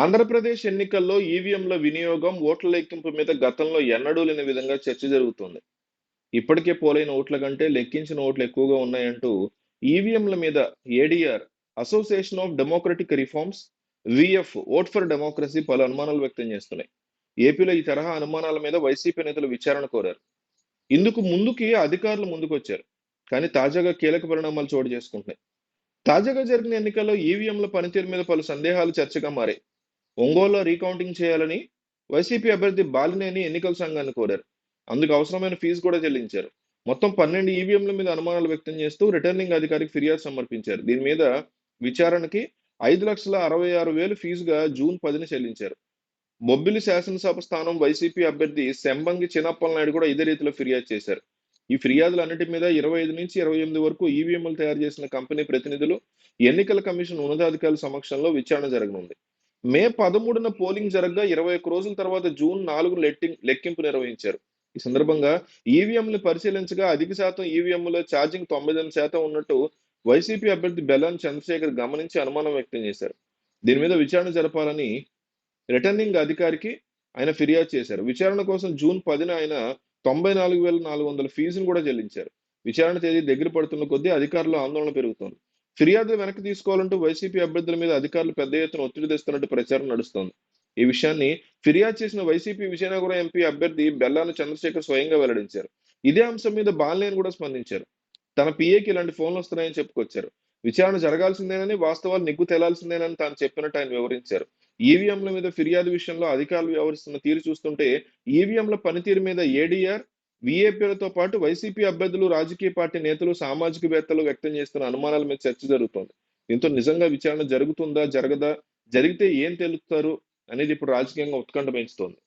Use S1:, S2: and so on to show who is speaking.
S1: ఆంధ్రప్రదేశ్ ఎన్నికల్లో ఈవీఎంల వినియోగం, ఓట్ల లెక్కింపు మీద గతంలో ఎన్నడూ లేని విధంగా చర్చ జరుగుతుంది ఇప్పటికే పోలైన ఓట్ల కంటే లెక్కించిన ఓట్లు ఎక్కువగా ఉన్నాయంటూ ఈవీఎంల మీద ADR association of democratic reforms, VF vote for democracy పలు అనుమానాలు వ్యక్తం చేస్తున్నాయి. ఏపీలో ఈ తరహా అనుమానాల మీద వైసీపీ నేతలు విచారణ కోరారు. ఇందుకు ముందుకి అధికారులు ముందుకొచ్చారు. కానీ తాజాగా కీలక పరిణామాలు చోటు చేసుకుంటున్నాయి. తాజాగా జరిగిన ఎన్నికల్లో ఈవీఎంల పనితీరు మీద పలు సందేహాలు చర్చగా మారాయి. ఒంగోలులో రీకౌంటింగ్ చేయాలని వైసీపీ అభ్యర్థి బాలినేని ఎన్నికల సంఘాన్ని కోరారు. అందుకు అవసరమైన ఫీజు కూడా చెల్లించారు. మొత్తం పన్నెండు ఈవీఎంల మీద అనుమానాలు వ్యక్తం చేస్తూ రిటర్నింగ్ అధికారికి ఫిర్యాదు సమర్పించారు. దీని మీద విచారణకి ఐదు లక్షల అరవై ఆరు వేలు ఫీజుగా జూన్ పదిన చెల్లించారు. బొబ్బిలి శాసనసభ స్థానం వైసీపీ అభ్యర్థి శంబంగి చిన్నప్పలనాయుడు కూడా ఇదే రీతిలో ఫిర్యాదు చేశారు. ఈ ఫిర్యాదులన్నిటి మీద ఇరవై ఐదు నుంచి ఇరవై ఎనిమిది వరకు ఈవీఎంలు తయారు చేసిన కంపెనీ ప్రతినిధులు, ఎన్నికల కమిషన్ ఉన్నతాధికారుల సమక్షంలో విచారణ జరగనుంది. మే పదమూడున పోలింగ్ జరగగా ఇరవై ఒక్క రోజుల తర్వాత జూన్ నాలుగు లెట్టింగ్ లెక్కింపు నిర్వహించారు. ఈ సందర్భంగా ఈవీఎంలు పరిశీలించగా అధిక శాతం ఈవీఎంలో ఛార్జింగ్ తొంభై ఎనిమిది శాతం ఉన్నట్టు వైసీపీ అభ్యర్థి బెల్లం చంద్రశేఖర్ గమనించి అనుమానం వ్యక్తం చేశారు. దీని మీద విచారణ జరపాలని రిటర్నింగ్ అధికారికి ఆయన ఫిర్యాదు చేశారు. విచారణ కోసం జూన్ పదిన ఆయన తొంభై నాలుగు వేల నాలుగు వందల ఫీజును కూడా చెల్లించారు. విచారణ తేదీ దగ్గర పడుతున్న కొద్దీ అధికారులు ఆందోళన పెరుగుతోంది. ఫిర్యాదులు వెనక్కి తీసుకోవాలంటూ వైసీపీ అభ్యర్థుల మీద అధికారులు పెద్ద ఎత్తున ఒత్తిడి తెస్తున్నట్టు ప్రచారం నడుస్తోంది. ఈ విషయాన్ని ఫిర్యాదు చేసిన వైసీపీ విజయనగరం ఎంపీ అభ్యర్థి బెల్లాన చంద్రశేఖర్ స్వయంగా వెల్లడించారు. ఇదే అంశం మీద బాలనేని కూడా స్పందించారు. తన పీఏకి ఇలాంటి ఫోన్లు వస్తున్నాయని చెప్పుకొచ్చారు. విచారణ జరగాల్సిందేనని, వాస్తవాలు నిగ్గు తేలాల్సిందేనని తాను చెప్పినట్టు ఆయన వివరించారు. ఈవీఎంల మీద ఫిర్యాదు విషయంలో అధికారులు వ్యవహరిస్తున్న తీరు చూస్తుంటే ఈవీఎంల పనితీరు మీద ఏడీఆర్, వీఏపీలతో పాటు వైసీపీ అభ్యర్థులు, రాజకీయ పార్టీ నేతలు, సామాజికవేత్తలు వ్యక్తం చేస్తున్న అనుమానాల మీద చర్చ జరుగుతోంది. దీంతో నిజంగా విచారణ జరుగుతుందా? జరగదా? జరిగితే ఏం తెలుస్తారు అనేది ఇప్పుడు రాజకీయంగా ఉత్కంఠ పెంచుతోంది.